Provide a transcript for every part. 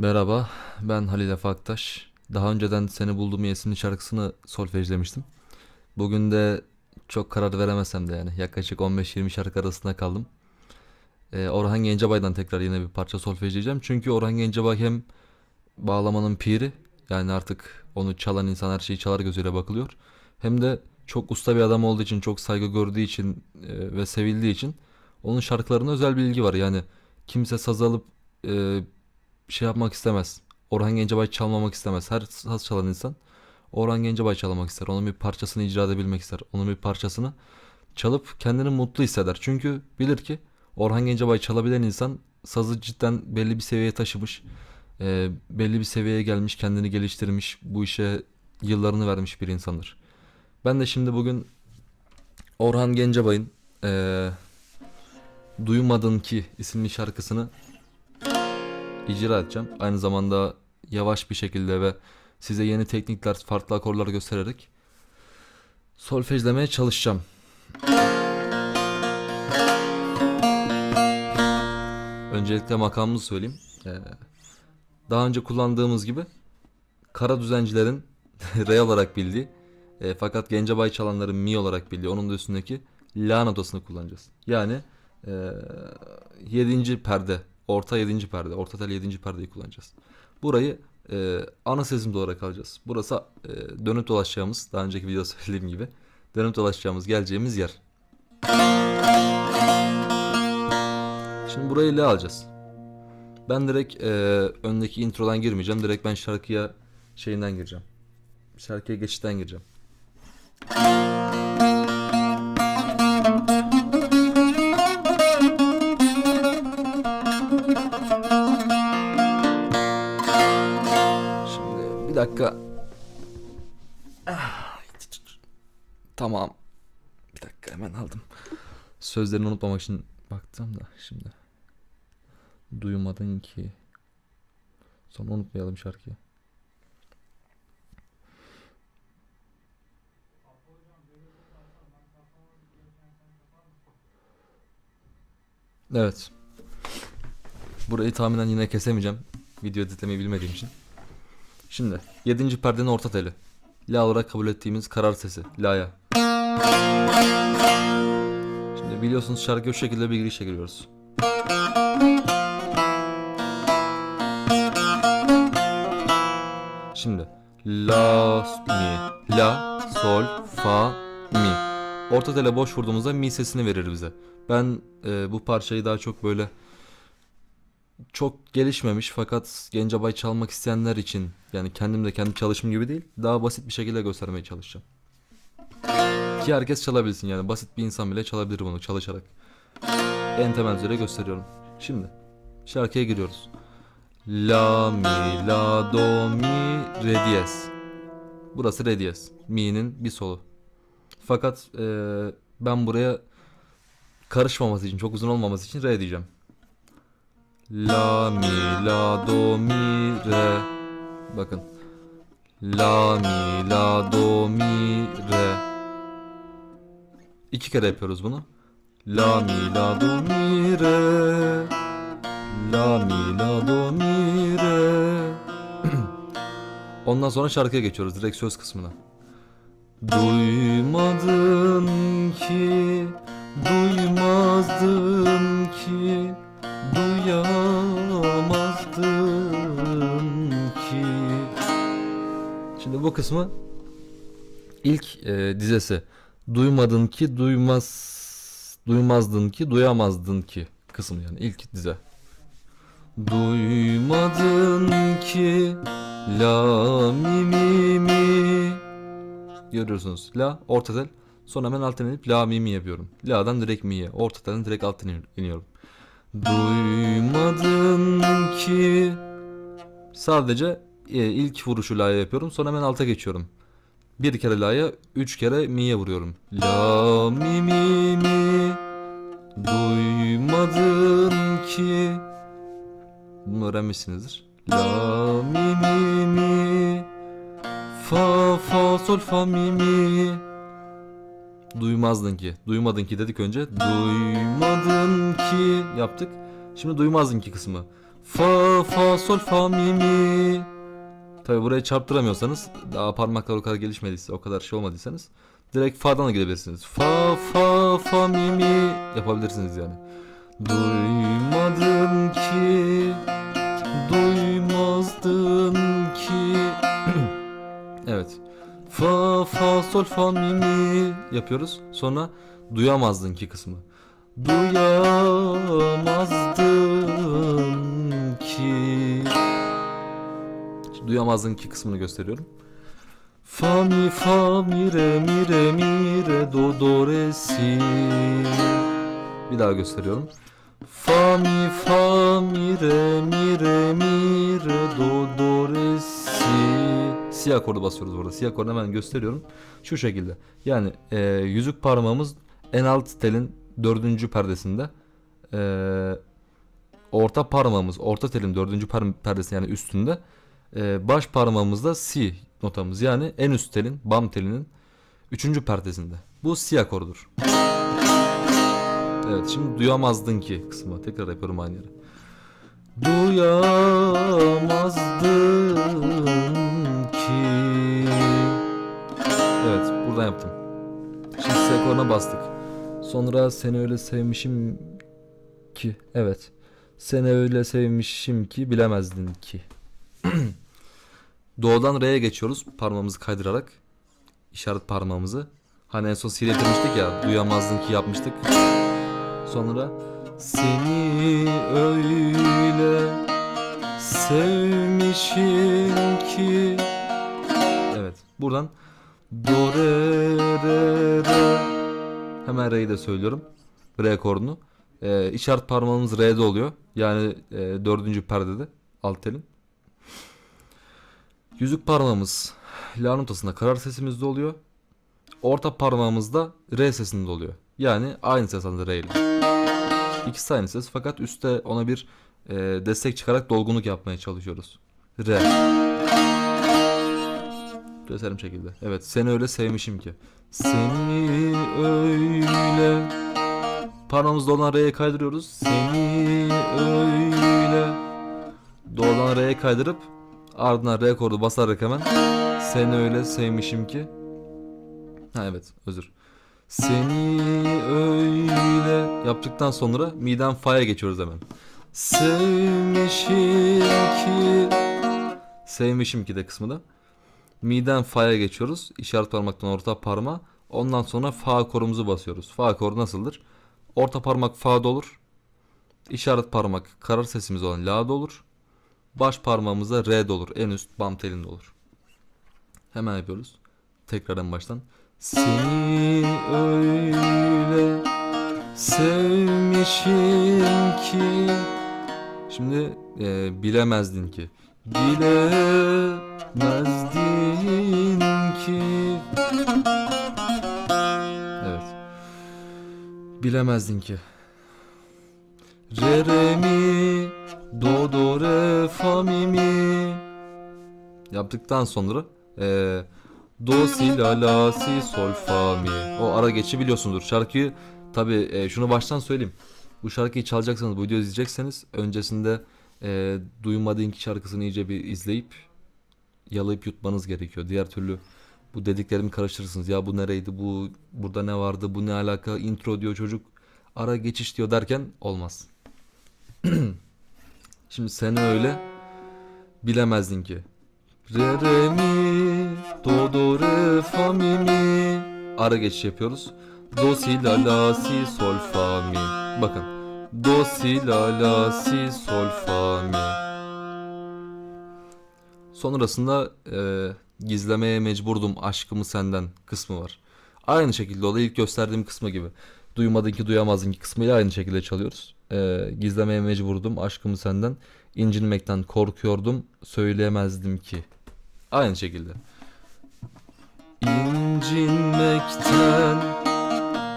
Merhaba, ben Halil Efe Aktaş. Daha önceden Seni Buldum Yesin'in şarkısını solfejlemiştim. Bugün de çok karar veremesem de yani yaklaşık 15-20 şarkı arasında kaldım. Ee, Orhan Gencebay'dan tekrar yine bir parça solfejleyeceğim. Çünkü Orhan Gencebay hem bağlamanın piri yani artık onu çalan insan her şeyi çalar gözüyle bakılıyor. Hem de çok usta bir adam olduğu için, çok saygı gördüğü için e, ve sevildiği için onun şarkılarına özel bir ilgi var. Yani kimse saz alıp e, şey yapmak istemez. Orhan Gencebay çalmamak istemez. Her saz çalan insan Orhan Gencebay çalmak ister. Onun bir parçasını icra edebilmek ister. Onun bir parçasını çalıp kendini mutlu hisseder. Çünkü bilir ki Orhan Gencebay çalabilen insan sazı cidden belli bir seviyeye taşımış. e, belli bir seviyeye gelmiş, kendini geliştirmiş, bu işe yıllarını vermiş bir insandır. Ben de şimdi bugün Orhan Gencebay'ın e, Duymadın Ki isimli şarkısını icra edeceğim. Aynı zamanda yavaş bir şekilde ve size yeni teknikler, farklı akorlar göstererek solfejlemeye çalışacağım. Öncelikle makamımızı söyleyeyim. Ee, daha önce kullandığımız gibi kara düzencilerin re olarak bildiği e, fakat Gencebay çalanların mi olarak bildiği onun da üstündeki la notasını kullanacağız. Yani e, 7. perde, orta 7. perde, orta tel 7. perdeyi kullanacağız. Burayı e, ana sesimiz olarak alacağız. Burası e, dönüp dolaşacağımız, daha önceki videoda söylediğim gibi dönüp dolaşacağımız, geleceğimiz yer. Şimdi burayı la alacağız. Ben direkt e, öndeki introdan girmeyeceğim. Direkt ben şarkıya şeyinden gireceğim. Şarkıya geçişten gireceğim. Dakika. Tamam. Bir dakika hemen aldım. Sözlerini unutmamak için baktım da şimdi. Duymadın ki. Sonra unutmayalım şarkıyı. Evet. Burayı tahminen yine kesemeyeceğim. Video editlemeyi bilmediğim için. Şimdi 7. perdenin orta teli. La olarak kabul ettiğimiz karar sesi. La'ya. Şimdi biliyorsunuz şarkıya şu şekilde bir girişe giriyoruz. Şimdi la mi la sol fa mi. Orta tele boş vurduğumuzda mi sesini verir bize. Ben e, bu parçayı daha çok böyle çok gelişmemiş fakat Gencebay çalmak isteyenler için yani kendim de kendi çalışım gibi değil daha basit bir şekilde göstermeye çalışacağım. Ki herkes çalabilsin yani basit bir insan bile çalabilir bunu çalışarak. En temel üzere gösteriyorum. Şimdi şarkıya giriyoruz. La mi la do mi re diyez. Burası re diyez. Mi'nin bir solu. Fakat eee, ben buraya karışmaması için çok uzun olmaması için re diyeceğim. La mi la do mi re. Bakın. La mi la do mi re. İki kere yapıyoruz bunu. La mi la do mi re. La mi la do mi re. Ondan sonra şarkıya geçiyoruz direkt söz kısmına. Duymadın ki, duymazdın ki, Şimdi bu kısmı ilk e, dizesi. Duymadın ki, duymaz, duymazdın ki, duyamazdın ki kısmı yani ilk dize. Duymadın ki la mi mi mi Görüyorsunuz la orta tel sonra hemen alttan inip la mi mi yapıyorum. La'dan direkt mi'ye orta telden direkt alttan in- iniyorum. Duymadın ki sadece ilk vuruşu la'ya yapıyorum sonra hemen alta geçiyorum. Bir kere la'ya üç kere mi'ye vuruyorum. La mi mi mi Duymadın ki bunu öğrenmişsinizdir. La mi mi mi Fa fa sol fa mi mi Duymazdın ki. Duymadın ki dedik önce. Duymadın ki yaptık. Şimdi duymazdın ki kısmı. Fa fa sol fa mi mi. Tabi burayı çarptıramıyorsanız daha parmaklar o kadar gelişmediyse o kadar şey olmadıysanız direkt fa'dan da gidebilirsiniz. Fa fa fa mi mi yapabilirsiniz yani. Duymadın ki duymazdın ki Evet. Fa fa sol fa mi mi yapıyoruz. Sonra duyamazdın ki kısmı. Duyamazdın ki duyamazdın ki kısmını gösteriyorum. Fa mi fa mi re mi re mi re do do re si. Bir daha gösteriyorum. Fa mi fa mi re mi re mi re do do re si. Si akordu basıyoruz burada. Si akordu hemen gösteriyorum. Şu şekilde. Yani e, yüzük parmağımız en alt telin dördüncü perdesinde. E, orta parmağımız orta telin dördüncü par- perdesi yani üstünde. E, baş parmağımız da si notamız yani en üst telin bam telinin üçüncü perdesinde. Bu si akorudur. Evet şimdi duyamazdın ki kısmı. Tekrar yapıyorum aynı yere. Duyamazdın ki. Evet buradan yaptım. Şimdi si akoruna bastık. Sonra seni öyle sevmişim ki. Evet. Seni öyle sevmişim ki bilemezdin ki. Doğudan R'ye geçiyoruz parmağımızı kaydırarak. işaret parmağımızı. Hani en son si getirmiştik ya duyamazdın ki yapmıştık. Sonra seni öyle sevmişim ki Evet buradan do re re re Hemen re'yi de söylüyorum. Re akordunu. Ee, işaret parmağımız re'de oluyor. Yani e, dördüncü perdede alt telin. Yüzük parmağımız la notasında karar sesimizde oluyor. Orta parmağımız da re sesinde oluyor. Yani aynı ses aslında re ile. İkisi aynı ses fakat üstte ona bir e, destek çıkarak dolgunluk yapmaya çalışıyoruz. Re. Gösterim şekilde. Evet seni öyle sevmişim ki. Seni öyle Parmağımızda olan R'ye kaydırıyoruz. Seni öyle Doğudan R'ye kaydırıp ardından R kodu basarak hemen Seni öyle sevmişim ki Ha evet özür Seni öyle yaptıktan sonra miden fa'ya geçiyoruz hemen. Sevmişim ki Sevmişim ki de kısmı da. Miden fa'ya geçiyoruz. İşaret parmaktan orta parmağa. Ondan sonra fa korumuzu basıyoruz. Fa koru nasıldır? Orta parmak fa'da olur. İşaret parmak karar sesimiz olan la'da olur. Baş parmağımızda re'de olur. En üst bam telinde olur. Hemen yapıyoruz. Tekrar baştan. Seni öyle sevmişim ki Şimdi e, bilemezdin ki Bilemezdin ki Evet Bilemezdin ki Re re mi Do do re fa mi mi Yaptıktan sonra e, Do si la la si sol fa mi. O ara geçi biliyorsundur Şarkıyı tabi şunu baştan söyleyeyim. Bu şarkıyı çalacaksanız bu videoyu izleyecekseniz Öncesinde e, Duymadığın ki şarkısını iyice bir izleyip Yalayıp yutmanız gerekiyor. Diğer türlü bu dediklerimi karıştırırsınız. Ya bu nereydi bu burada ne vardı bu ne alaka intro diyor çocuk Ara geçiş diyor derken olmaz Şimdi sen öyle bilemezdin ki Re re mi do do re fa mi mi Ara geçiş yapıyoruz. Do si la la si sol fa mi. Bakın. Do si la la si sol fa mi. Sonrasında e, gizlemeye mecburdum aşkımı senden kısmı var. Aynı şekilde o da ilk gösterdiğim kısmı gibi. Duymadın ki duyamazdın ki kısmıyla aynı şekilde çalıyoruz. E, gizlemeye mecburdum aşkımı senden. İncinmekten korkuyordum söyleyemezdim ki. Aynı şekilde. İncinmekten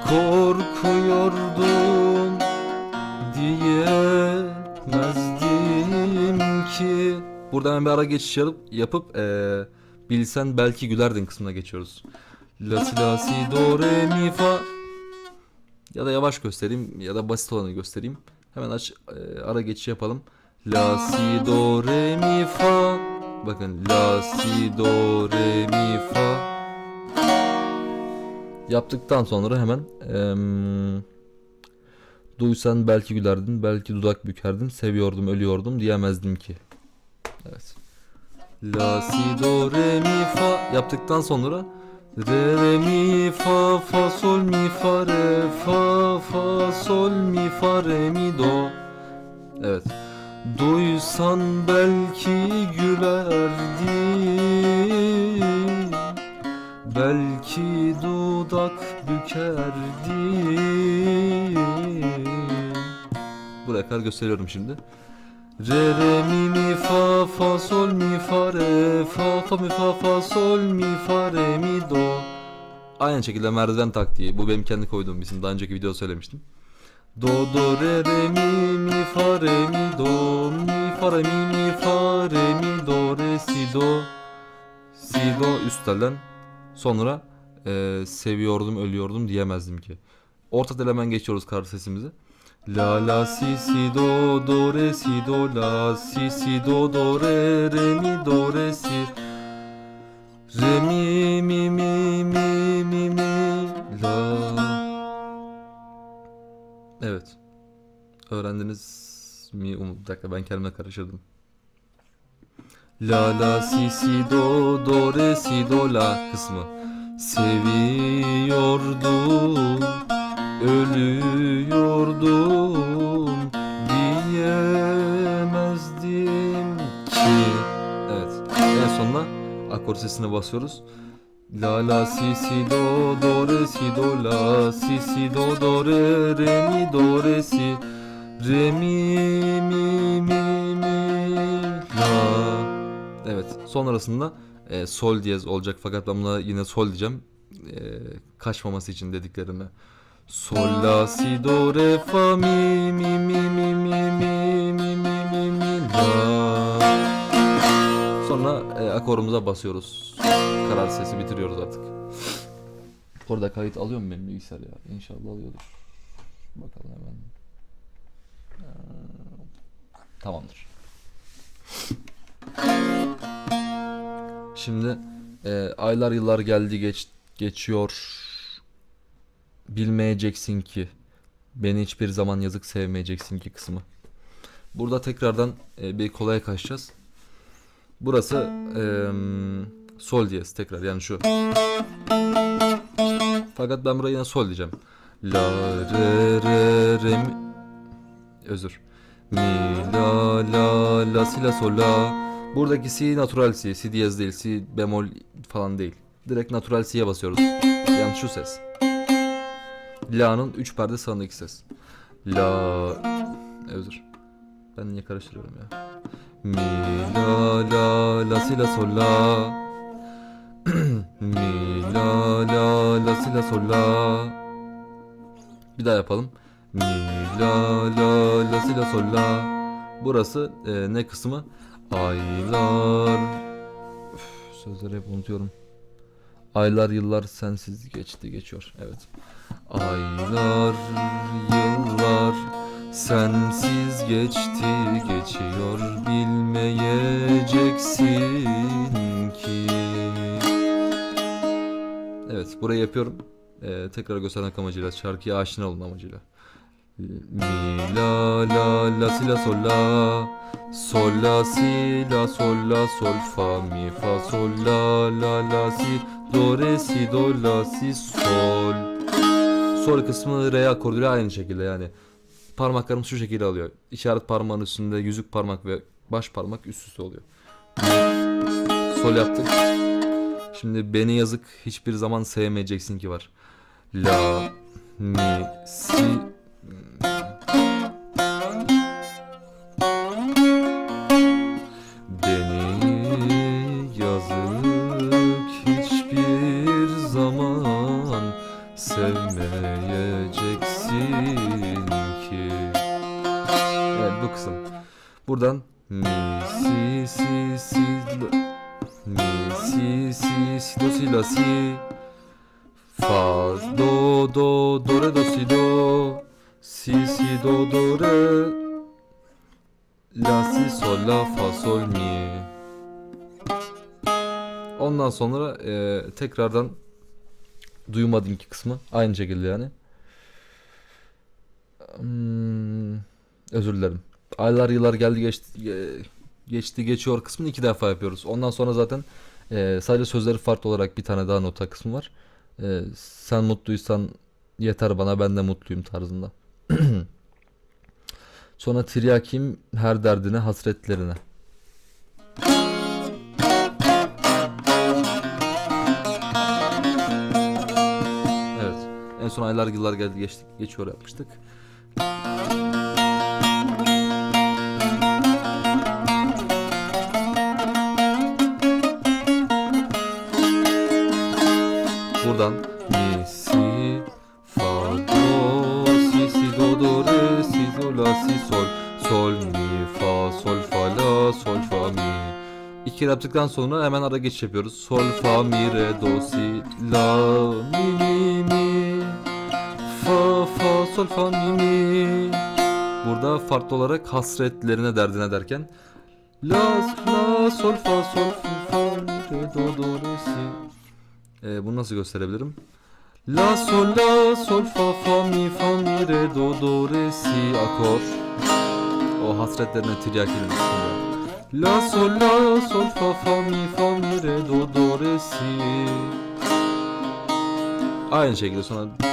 korkuyordum diyemezdim ki. Burada hemen bir ara geçiş yapıp, yapıp eee, bilsen belki gülerdin kısmına geçiyoruz. La si la si do re mi fa ya da yavaş göstereyim ya da basit olanı göstereyim. Hemen aç e, ara geçiş yapalım. La si do re mi fa. Bakın la si do re mi fa. Yaptıktan sonra hemen em, duysan belki gülerdin, belki dudak bükerdin, seviyordum, ölüyordum diyemezdim ki. Evet. La si do re mi fa yaptıktan sonra re re mi fa fa sol mi fa re fa fa sol mi fa re mi do. Evet. Duysan belki gülerdin Belki dudak bükerdin Buraya kadar gösteriyorum şimdi. Re re mi mi fa fa sol mi fa re fa fa mi fa fa sol mi fa re mi do. Aynı şekilde merdiven taktiği. Bu benim kendi koyduğum bir isim. Daha önceki video söylemiştim. Do do re re mi mi fa re mi do mi fa re mi mi fa re mi do re si do si do üst sonra e, seviyordum ölüyordum diyemezdim ki. Orta tel hemen geçiyoruz kar sesimizi. La la si si do do re si do la si si do do re re mi do re si re mi mi mi mi mi mi la Evet. Öğrendiniz mi? Um, bir dakika ben kendime karıştırdım. La la si si do do re si do la kısmı. Seviyordum, ölüyordum diyemezdim ki. Evet. En sonuna akor sesine basıyoruz. La la si si do do re si do la si si do do re re mi do re si re mi mi mi mi la Evet sonrasında e, sol diyez olacak fakat ben buna yine sol diyeceğim e, kaçmaması için dediklerimi Sol la si do re fa mi mi mi mi mi mi mi mi mi mi la Sonra e, akorumuza basıyoruz. Karar sesi bitiriyoruz artık. Orada kayıt alıyor mu benim bilgisayar ya? İnşallah alıyordur. Bakalım hemen. Ee, Tamamdır. Şimdi e, aylar yıllar geldi geç geçiyor. Bilmeyeceksin ki beni hiçbir zaman yazık sevmeyeceksin ki kısmı. Burada tekrardan e, bir kolaya kaçacağız. Burası eee, sol diyez tekrar yani şu. Fakat ben buraya yine sol diyeceğim. La re re re mi özür. Mi la la la si la sol la. Buradaki si natural si, si diyez değil, si bemol falan değil. Direkt natural si'ye basıyoruz. Yani şu ses. La'nın 3 perde sağındaki ses. La özür. Ben niye karıştırıyorum ya? Mi la la la si la sol la Mi la la la si la sol la Bir daha yapalım. Mi la la la si la sol la Burası e, ne kısmı? Aylar Üf, Sözleri hep unutuyorum. Aylar yıllar sensiz geçti geçiyor. Evet. Aylar yıllar sensiz geçti geçiyor bilmeyeceksin ki. Evet burayı yapıyorum. Ee, tekrar göstermek amacıyla şarkıya aşina olun amacıyla. Mi la la la si la sol la Sol la si la sol la sol fa mi fa sol la la la si do re si do la si sol Sol kısmı re akorduyla aynı şekilde yani parmaklarım şu şekilde alıyor. İşaret parmağın üstünde yüzük parmak ve baş parmak üst üste oluyor. Sol yaptık. Şimdi beni yazık hiçbir zaman sevmeyeceksin ki var. La mi si Beni hiçbir zaman sevmeyeceksin ki. Evet bu kısım. Buradan mi si si si la, mi si si si do si la si do do re la si sol la fa sol mi. Ondan sonra e, tekrardan duymadığım ki kısmı aynı şekilde yani. Hmm, özür dilerim. Aylar yıllar geldi geçti ge- geçti geçiyor kısmını iki defa yapıyoruz. Ondan sonra zaten e, sadece sözleri farklı olarak bir tane daha nota kısmı var. E, sen mutluysan yeter bana ben de mutluyum tarzında. Sonra tiryakim her derdine hasretlerine. Evet. En son aylar yıllar geldi geçtik geçiyor yapmıştık. Buradan do la si sol sol mi fa sol fa la sol fa mi. İki kere yaptıktan sonra hemen ara geçiş yapıyoruz. Sol fa mi re do si la mi mi mi fa fa sol fa mi mi. Burada farklı olarak hasretlerine derdine derken la la sol fa sol fa fa mi re do do re si. Ee, bunu nasıl gösterebilirim? La sol la sol fa fa mi fa mi re do do re si akor. O hasretlerine tiryakinin üstünde. La sol la sol fa fa mi fa mi re do do re si. Aynı şekilde sonra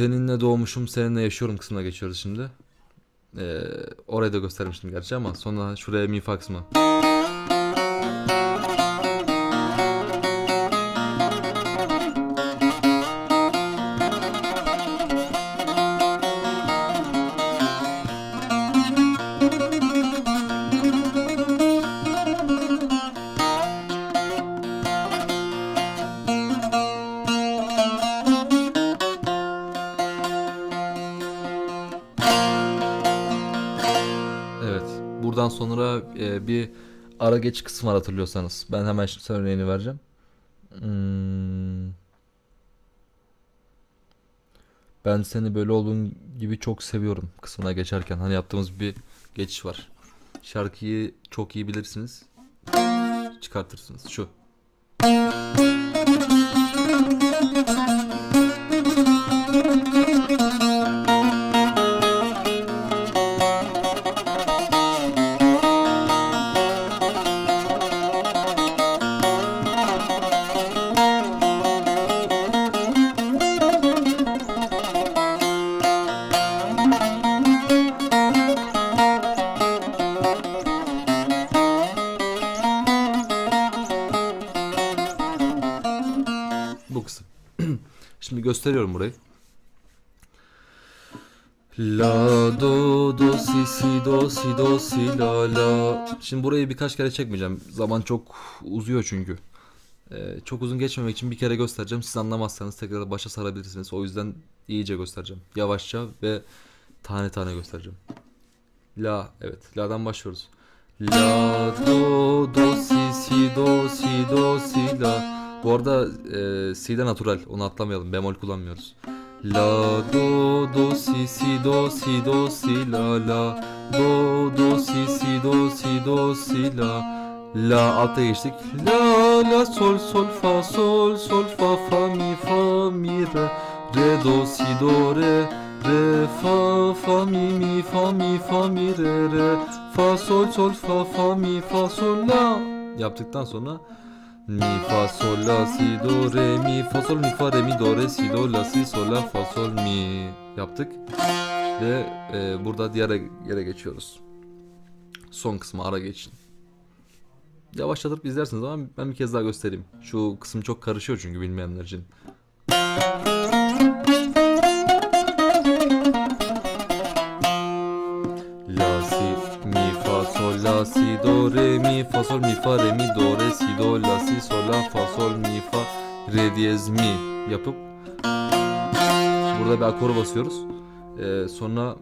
Seninle doğmuşum, seninle yaşıyorum kısmına geçiyoruz şimdi. Ee, orayı da göstermiştim gerçi ama sonra şuraya mi fa kısmı. Ara geç kısmı var hatırlıyorsanız. Ben hemen size örneğini vereceğim. Hmm. Ben seni böyle olduğun gibi çok seviyorum kısmına geçerken hani yaptığımız bir geçiş var. Şarkıyı çok iyi bilirsiniz. Çıkartırsınız. Şu. La do do si si do si do si la la. Şimdi burayı birkaç kere çekmeyeceğim. Zaman çok uzuyor çünkü. Ee, çok uzun geçmemek için bir kere göstereceğim. Siz anlamazsanız tekrar başa sarabilirsiniz. O yüzden iyice göstereceğim. Yavaşça ve tane tane göstereceğim. La evet. La'dan başlıyoruz. La do do si si do si do si la. Bu arada e, si'de natural. Onu atlamayalım. Bemol kullanmıyoruz. La do do si si do si do si la la. Do do si si do si do si la. La alta geçtik. La la sol sol fa sol sol fa fa mi fa mi re. Re do si do re. Re fa fa mi mi fa mi fa mi re re. Fa sol sol fa fa mi fa sol la. Yaptıktan sonra mi fa sol la si do re mi fa sol mi fa re mi do re si do la si sol la fa sol mi yaptık ve e, burada diğer yere geçiyoruz. Son kısmı ara geçin. Yavaşlatıp izlersiniz ama ben bir kez daha göstereyim. Şu kısım çok karışıyor çünkü bilmeyenler için. Sol la si do re mi fa sol mi fa re mi do re si do la si sol la fa sol mi fa re diyez mi yapıp burada bir akor basıyoruz. Ee, sonra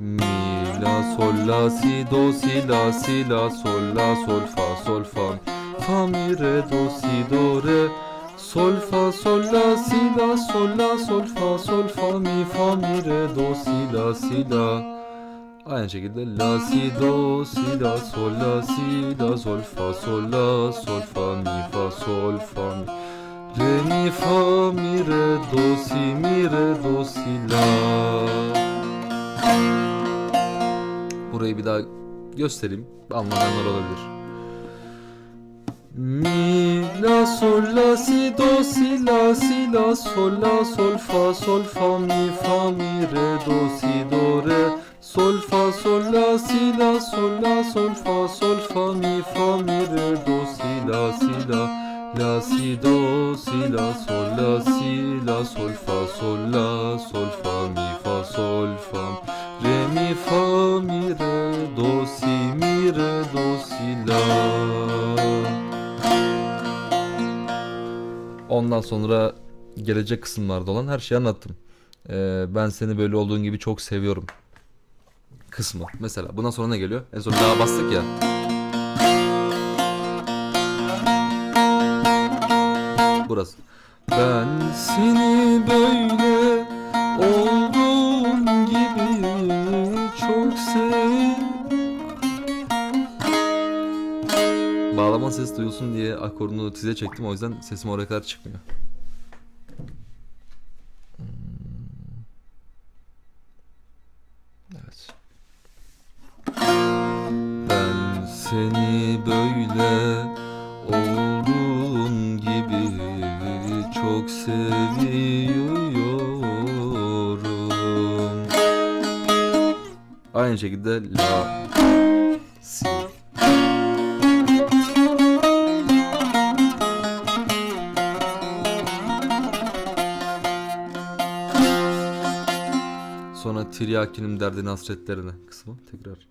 Mi la sol la si do si la si la sol la sol fa sol fa fa mi re do si do re. Sol fa sol la si la sol la sol fa sol fa mi fa mi re do si la si la Aynı şekilde la si do si la sol la si la sol fa sol la sol fa mi fa sol fa mi re mi fa mi re do si mi re do si la Burayı bir daha göstereyim. Anlamayanlar olabilir. Mi la sol la si do si la si la sol la sol fa sol fa mi fa mi re do si do re sol fa sol la si la sol la sol fa sol fa mi fa mi re do si la si la La si do si la sol la si la sol fa sol la sol fa mi fa sol fa re mi fa mi re do si mi re do si la Ondan sonra gelecek kısımlarda olan her şeyi anlattım. Ee, ben seni böyle olduğun gibi çok seviyorum kısmı. Mesela bundan sonra ne geliyor? En son daha bastık ya. Burası. Ben seni böyle olduğum gibi çok sev. Bağlama ses duyulsun diye akorunu tize çektim o yüzden sesim oraya kadar çıkmıyor. Tiryaki'nin derdini hasretlerine kısmı tekrar.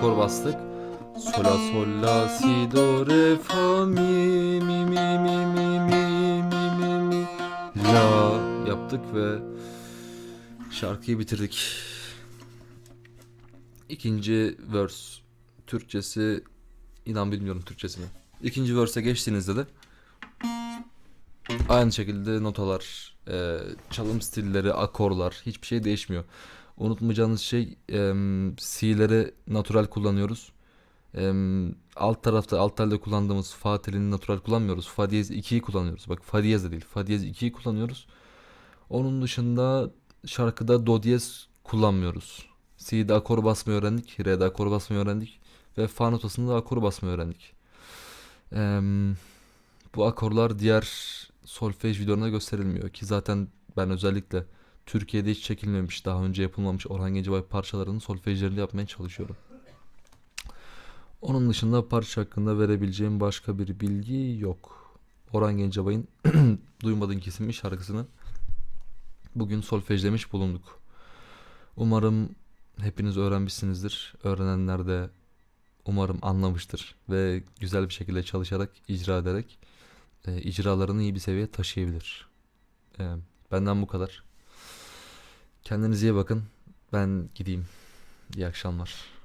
Akor bastık Sol la sol la si do re fa mi mi mi mi mi mi mi mi mi la yaptık ve şarkıyı bitirdik. İkinci verse Türkçesi inan bilmiyorum Türkçesini. İkinci verse'e geçtiğinizde de aynı şekilde notalar, e, çalım stilleri, akorlar hiçbir şey değişmiyor. Unutmayacağınız şey em, C'leri natural kullanıyoruz. Em, alt tarafta alt telde kullandığımız fa telini natural kullanmıyoruz. Fa diyez 2'yi kullanıyoruz. Bak fa diyez de değil. Fa diyez 2'yi kullanıyoruz. Onun dışında şarkıda do diyez kullanmıyoruz. C'de akor basmayı öğrendik. Re'de akor basmayı öğrendik. Ve fa notasında akor basmayı öğrendik. Em, bu akorlar diğer solfej videolarında gösterilmiyor ki zaten ben özellikle Türkiye'de hiç çekilmemiş, daha önce yapılmamış Orhan Gencebay parçalarının solfejlerini yapmaya çalışıyorum. Onun dışında parça hakkında verebileceğim başka bir bilgi yok. Orhan Gencebay'ın Duymadığın Kesin şarkısını bugün solfejlemiş bulunduk. Umarım hepiniz öğrenmişsinizdir. Öğrenenler de umarım anlamıştır ve güzel bir şekilde çalışarak, icra ederek e, icralarını iyi bir seviyeye taşıyabilir. E, benden bu kadar. Kendinize iyi bakın. Ben gideyim. İyi akşamlar.